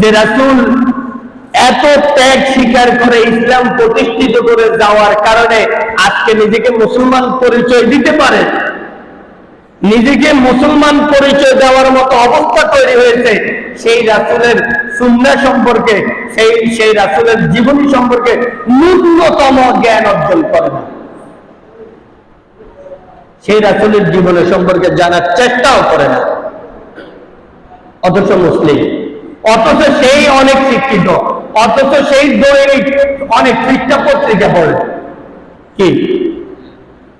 যে রাসূল এত ত্যাগ স্বীকার করে ইসলাম প্রতিষ্ঠিত করে যাওয়ার কারণে আজকে নিজেকে মুসলমান পরিচয় দিতে পারে। নিজেকে মুসলমান পরিচয় দেওয়ার মতো অবস্থা তৈরি হয়েছে। সেই রাসুলের সুন্না সম্পর্কে, সেই সেই রাসুলের জীবনী সম্পর্কে ন্যূনতম জ্ঞান অর্জন করে না। সেই রাসুলের জীবনের সম্পর্কে জানার চেষ্টাও করে না। অথচ মুসলিম অথচ সেই অনেক শিক্ষিত, অথচ সেই দৈনিক অনেক পৃষ্ঠা পত্রিকা পড়ে। কি?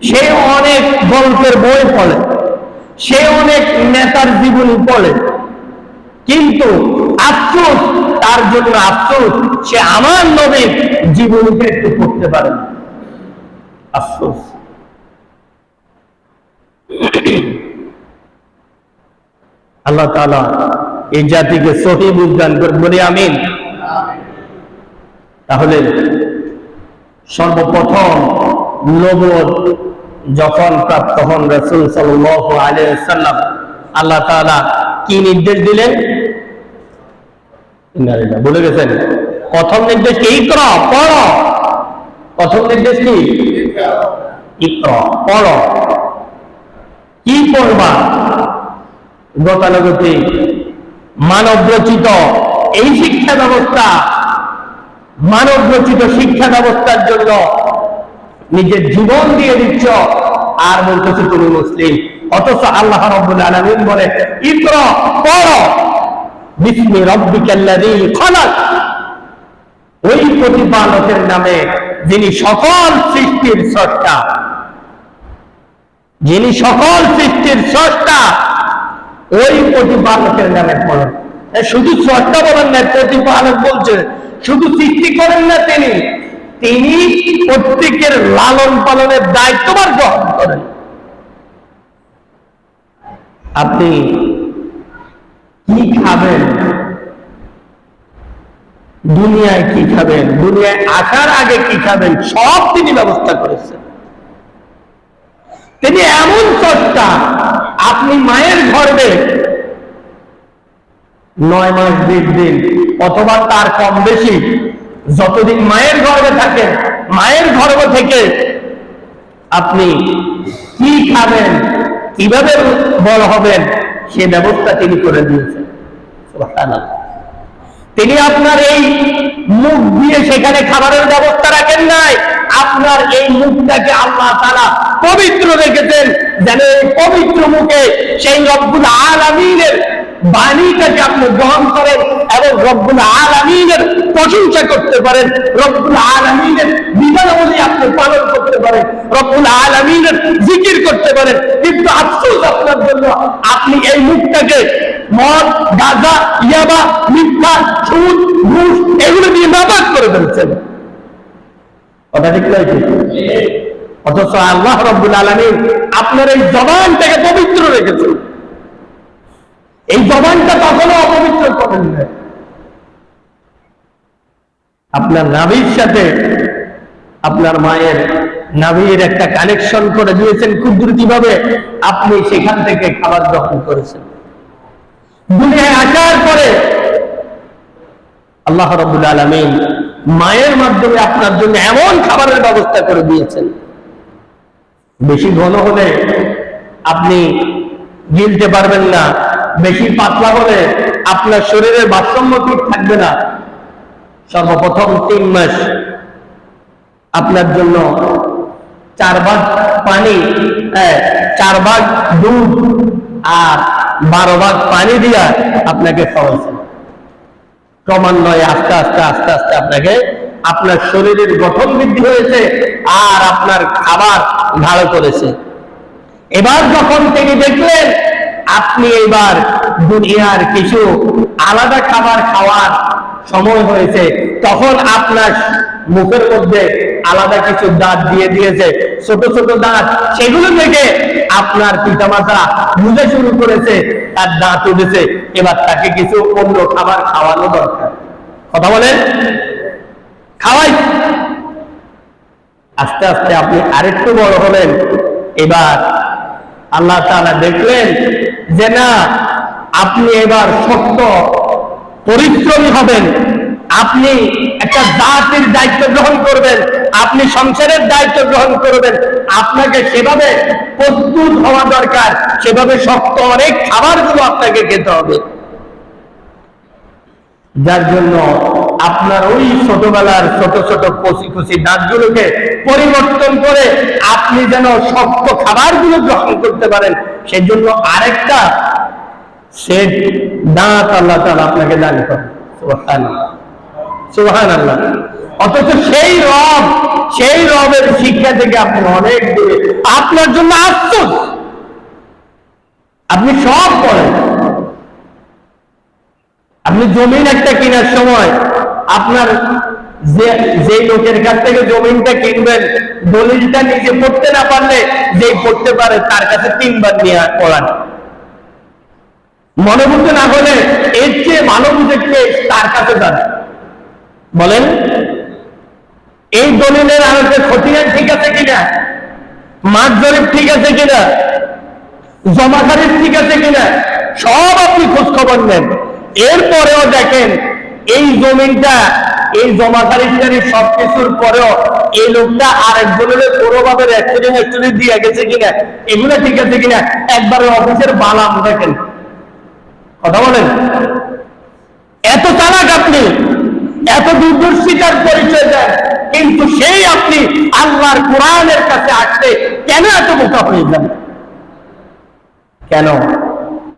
সে অনেক গল্পের বই পড়ে, সে অনেক নেতার জীবনী পড়ে। কিন্তু আফসোস, তার জন্য আফসোস, সে আমার নবীর জীবনীকে একটু পড়তে পারে আফসোস। আল্লাহ তাআলা এই জাতিকে সহি বুঝদান করে বলি আমিন। তাহলে সর্বপ্রথম নবদ যখন প্রাপ্ত হন রসুল সাল্লাম আল্লাহ তাআলা কি নির্দেশ দিলেন? ভুলে গেছেন, প্রথম নির্দেশ কি? ইকরা, পড়ো। প্রথম নির্দেশ কি? ইকরা, পড়ো। কি পড়বা? গতানুগতিক মানব রচিত এই শিক্ষা ব্যবস্থা মানব রচিত শিক্ষা ব্যবস্থার জন্য নিজের জীবন দিয়ে দিচ্ছ। আর বলতেছো, তুমি মুসলিম। অথচ আল্লাহ রব্বুল আলামিন বলে বিস্মি রব্বিকাল্লাযী খলাক। ওই প্রতিপালকের নামে যিনি সকল সৃষ্টির স্রষ্টা, যিনি সকল সৃষ্টির স্রষ্টা ওই প্রতিপালকের নামে পড়েন শুধু স্রষ্টা বলেন না প্রতিপালক বলছে, শুধু সৃষ্টি করেন না তিনি তিনি প্রত্যেকের লালন পালনের দায়িত্ববার গ্রহণ করেন। আপনি কি খাবেন? দুনিয়ায় কি খাবেন? দুনিয়ায় আসার আগে কি খাবেন? সব তিনি ব্যবস্থা করেছেন। তিনি এমন স্রষ্টা আপনি মায়ের গর্বে নয় মাস বিশ দিন, অথবা তার কম বেশি। যতদিন মায়ের গর্বে থাকেন মায়ের গর্ভ থেকে আপনি কি খাবেন, কীভাবে বড় হবেন, সে ব্যবস্থা তিনি করে দিয়েছেন। তিনি আপনার এই মুখ দিয়ে সেখানে খাবারের ব্যবস্থা রাখেন নাই। আপনার এই মুখটাকে আল্লাহ তারা পবিত্র রেখেছেন যেন এই পবিত্র মুখে সেই রব্বুল আলামিনের বাণীটাকে আপনি গ্রহণ করেন এবং রব্বুল আলামিনের প্রশংসা করতে পারেন। রব্বুল আলামিনের বিধানাবলী আপনি পালন করতে পারেন। রব্বুল আলামিনের জিকির করতে পারেন। কিন্তু আফসোস আপনার জন্য, আপনি এই মুখটাকে মদ, গাঁজা, ইয়াবা, মিথ্যা সুদ ঘুষ, এগুলো দিয়ে নাবাদ করে ফেলছেন। অথচ আল্লাহ আলমী আপনার এই জবানটাকে পবিত্র এই জবানটা অপবিত্র করেন আপনার নাভির সাথে আপনার মায়ের নাভির একটা কানেকশন করে দিয়েছেন, কুদরতি ভাবে আপনি সেখান থেকে খাবার গ্রহণ করেছেন। দুনিয়ায় আসার পরে আল্লাহ রবুল আলমিন মায়ের মাধ্যমে আপনার জন্য এমন খাবারের ব্যবস্থা করে দিয়েছেন। বেশি ঘন হলে আপনি গিলতে পারবেন না বেশি পাতলা হলে আপনার শরীরের ভারসাম্য ঠিক থাকবে না। সর্বপ্রথম তিন মাস আপনার জন্য চার ভাগ পানি হ্যাঁ, চার ভাগ দুধ আর বারো ভাগ পানি দিয়া আপনাকে খাওয়াইছেন ক্রমান্বয়ে আস্তে আস্তে আস্তে আস্তে আপনাকে আপনার শরীরের গঠন বৃদ্ধি হয়েছে আর আপনার খাবার ভালো করেছে। এবার যখন তিনি দেখলেন, আপনি এবার দুনিয়ার কিছু আলাদা খাবার খাওয়ার সময় হয়েছে, তখন আপনার মুখের মধ্যে আলাদা কিছু দাঁত দিয়ে দিয়েছে। ছোট ছোট দাঁত, সেগুলো থেকে আপনার পিতামাতা বুঝে শুরু করেছে, তার দাঁত উঠেছে। এবার তাকে কিছু অন্য খাবার খাওয়ানো দরকার। কথা বলেন? খাওয়াই। আস্তে আস্তে আপনি আরেকটু বড় হলেন। এবার আল্লাহ তাআলা দেখলেন যে না, আপনি এবার শক্ত, পরিশ্রমী হবেন। আপনি একটা জাতির দায়িত্ব গ্রহণ করবেন, আপনি সংসারের দায়িত্ব গ্রহণ করবেন, আপনাকে সেভাবে প্রস্তুত হওয়া দরকার, সেভাবে শক্ত অনেক খাবারগুলো আপনাকে খেতে হবে। যার জন্য আপনার ওই ছোটবেলার ছোট ছোট কচি কচি দাঁতগুলোকে পরিবর্তন করে আপনি যেন শক্ত খাবারগুলো গ্রহণ করতে পারেন, সেজন্য আরেকটা সেট দাঁত আল্লাহ তাআলা আপনাকে দান করেন। সুবহানাল্লাহ। অথচ সেই রব, সেই রবের শিক্ষা থেকে আপনি অনেক দূরে। আপনার জন্য আফসোস। আপনি সব করেন। আপনি জমিন একটা কেনার সময় আপনার যে লোকের কাছ থেকে জমিনটা কিনবেন, দলিলটা নিজে পড়তে না পারলে যেই পড়তে পারে তার কাছে তিনবার নিয়ে পড়ান। মনে বুঝতে না হলে এর চেয়ে বুঝে কে তার কাছে বলেন, এই দলিলের আলোকে খতিয়ান ঠিক আছে কিনা? মাঠ জরিপ ঠিক আছে কিনা? জমা ঠিক আছে কিনা? সব আপনি খোঁজ খবর নেন। এরপরেও দেখেন, এই জমিনটা, এই জমা সব কিছুর পরেও এই লোকটা আরেকজনের কোনোভাবে রেস্টুরেন্ট রেস্টুরেন্ট দিয়ে গেছে কিনা? এগুলো ঠিক আছে কিনা? একবার অফিসের বালাম দেখেন। কথা বলেন? এত চালাক আপনি। এত দূরদর্শিতার পরিচয় দেন কিন্তু সেই আপনি আল্লাহর কোরআনের কাছে আসতে কেন এত বোকা হয়ে যান? কেন?